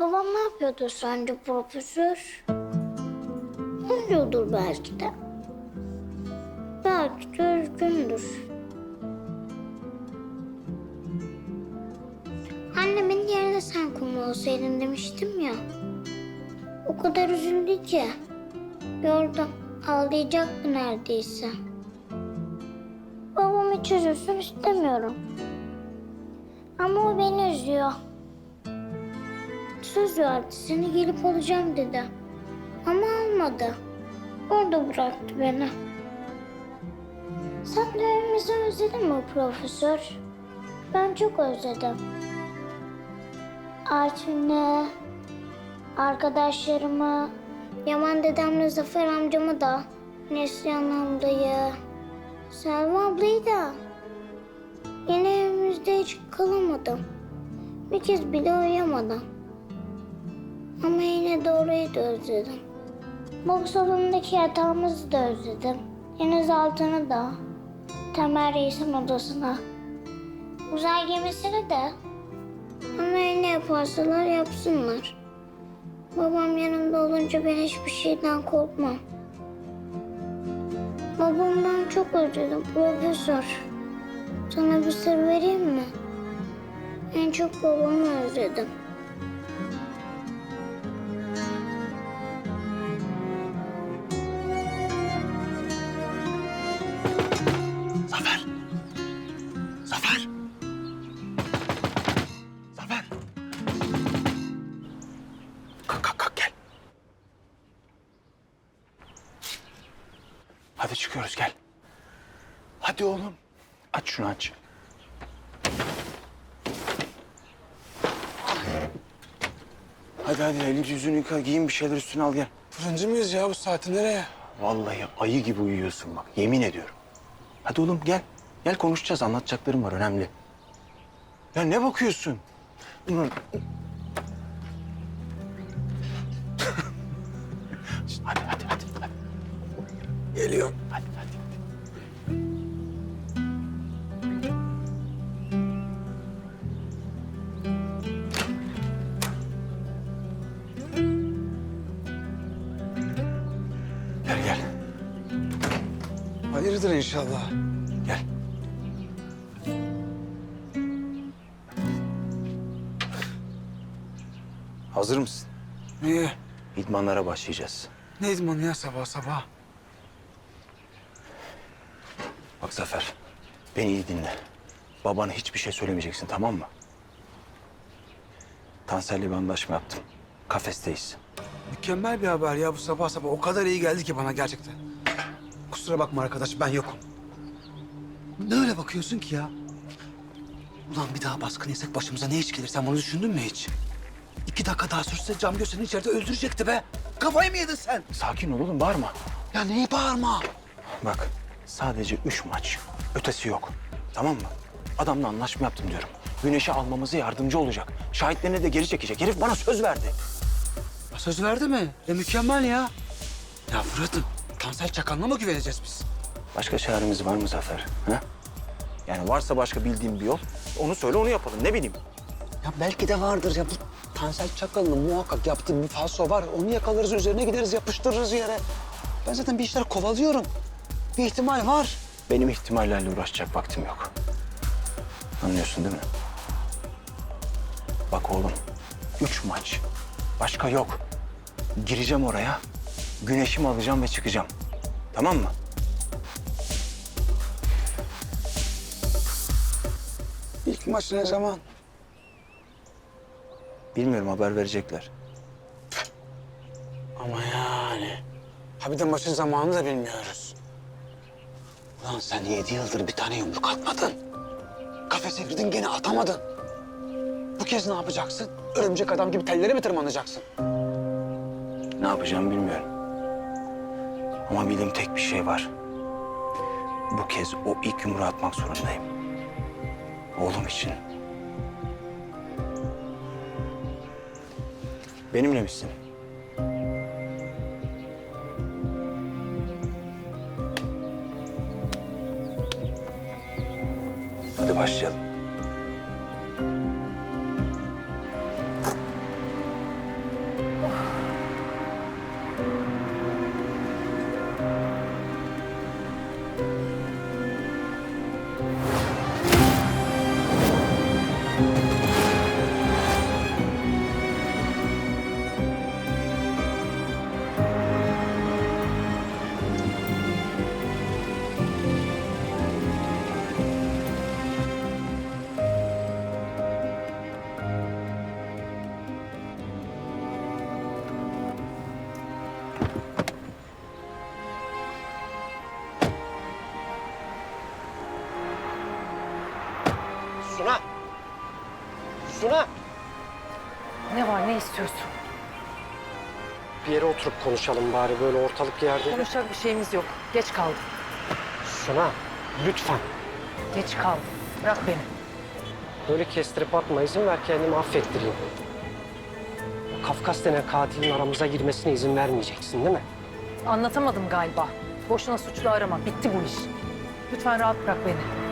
Babam ne yapıyordur sence profesör? Uyuyordur belki de. Belki de üzgündür. Annemin yerine sen kum olsaydın demiştim ya. O kadar üzüldü ki. Gördüm. Ağlayacaktı neredeyse. Babam hiç üzülsün istemiyorum. Ama o beni üzüyor. Söz verdi seni gelip alacağım dedi. Ama almadı. Orada bıraktı beni. Sen de evimizi özledin mi profesör? Ben çok özledim. Artun'u, arkadaşlarımı, Yaman dedemle Zafer amcamı da, Neslihan ablayı, Selma ablayı da. Yeni evimizde hiç kalamadım. Bir kez bile uyuyamadım. Ama yine orayı da özledim. Boks salonundaki yatağımızı da özledim. Deniz altını da. Temel Reis'in odasına. Uzay gemisini de. Ama ne yaparsalar yapsınlar. Babam yanımda olunca ben hiçbir şeyden korkmam. Babamdan çok özledim profesör. Sana bir sır vereyim mi? En çok babamı özledim. Hadi oğlum. Aç şunu aç. Hadi hadi elini yüzünü yıka, giyin bir şeyler üstüne al gel. Fırıncı mıyız ya bu saati nereye? Vallahi ayı gibi uyuyorsun bak, yemin ediyorum. Hadi oğlum gel. Gel konuşacağız, anlatacaklarım var önemli. Ya ne bakıyorsun? Bunlar... hadi hadi hadi. hadi. Geliyorum. Hadi Hayırdır inşallah. Gel. Hazır mısın? Niye? İdmanlara başlayacağız. Ne idmanı ya sabah sabah? Bak Zafer, beni iyi dinle. Babana hiçbir şey söylemeyeceksin tamam mı? Tansel'le bir anlaşma yaptım. Kafesteyiz. Mükemmel bir haber ya bu sabah sabah. O kadar iyi geldi ki bana gerçekten. Kusura bakma arkadaş ben yokum. Ne öyle bakıyorsun ki ya? Ulan bir daha baskın yesek başımıza ne iş gelir? Sen bunu düşündün mü hiç? İki dakika daha sürse cam göz seni içeride öldürecekti be. Kafayı mı yedin sen? Sakin ol oğlum, bağırma. Ya neyi bağırma? Bak, sadece üç maç. Ötesi yok. Tamam mı? Adamla anlaşma yaptım diyorum. Güneş'i almamıza yardımcı olacak. Şahitlerini de geri çekecek. Herif bana söz verdi. Söz verdi mi? E mükemmel ya. Ya Fırat'ım, Tansel Çakal'ına mı güveneceğiz biz? Başka çaremiz var mı Zafer? Ha? Yani varsa başka bildiğin bir yol, onu söyle onu yapalım. Ne bileyim. Ya belki de vardır ya. Bu Tansel Çakal'ın muhakkak yaptığı bir falso var. Onu yakalarız, üzerine gideriz, yapıştırırız yere. Ben zaten bir işler kovalıyorum. Bir ihtimal var. Benim ihtimallerle uğraşacak vaktim yok. Anlıyorsun değil mi? Bak oğlum, üç maç. Başka yok. Gireceğim oraya, güneşimi alacağım ve çıkacağım. Tamam mı? İlk maç ne zaman? Bilmiyorum haber verecekler. Ama yani. Ha bir de maçın zamanını da bilmiyoruz. Ulan sen yedi yıldır bir tane yumruk atmadın. Kafese girdin gene atamadın. Bu kez ne yapacaksın? Örümcek adam gibi tellere mi tırmanacaksın? Ne yapacağımı bilmiyorum. Ama bildiğim tek bir şey var. Bu kez o ilk yumruğu atmak zorundayım. Oğlum için. Benimle misin? Hadi başlayalım. Suna! Ne var ne istiyorsun? Bir yere oturup konuşalım bari böyle ortalık yerde. Konuşacak bir şeyimiz yok. Geç kaldım. Suna lütfen. Geç kaldım. Bırak beni. Böyle kestirip atma izin ver kendimi affettireyim. Kafkas denen katilin aramıza girmesine izin vermeyeceksin değil mi? Anlatamadım galiba. Boşuna suçlu arama. Bitti bu iş. Lütfen rahat bırak beni.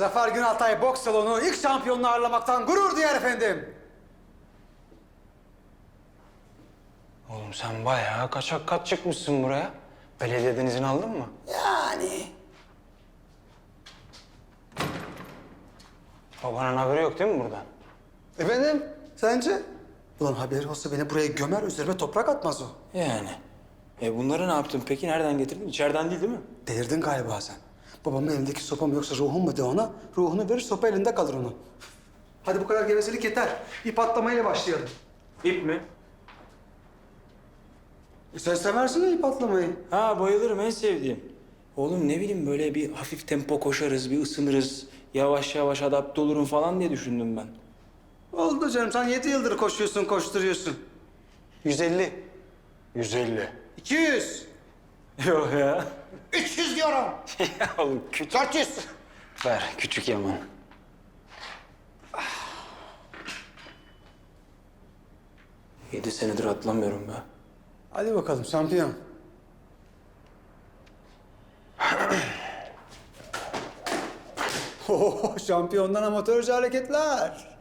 Zafer Günaltay Boks Salonu ilk şampiyonunu ağırlamaktan gurur duyar efendim. Oğlum sen bayağı kaçak kat çıkmışsın buraya. Belediyeden izin aldın mı? Yani. Babanın haberi yok değil mi buradan? Efendim? Sence? Ulan haberi olsa beni buraya gömer üzerime toprak atmaz o. Yani. E bunları ne yaptın peki? Nereden getirdin? İçeriden değil değil mi? Delirdin galiba sen. Babamın elindeki sopa mı yoksa ruhum mu de ona? Ruhunu verir sopa elinde kalır onun. Hadi bu kadar gevezelik yeter. İp atlamayla başlayalım. İp mi? E sen seversin ya ip atlamayı. Ha bayılırım en sevdiğim. Oğlum ne bileyim böyle bir hafif tempo koşarız, bir ısınırız. Yavaş yavaş adapte olurum falan diye düşündüm ben. Oldu canım sen yedi yıldır koşuyorsun koşturuyorsun. 150. 150. 200. Yok ya. 300 diyorum. ya oğlum küçük. 400. Ver küçük Yaman. Yedi senedir atlamıyorum be. Hadi bakalım şampiyon. Oo, şampiyondan amatörce hareketler.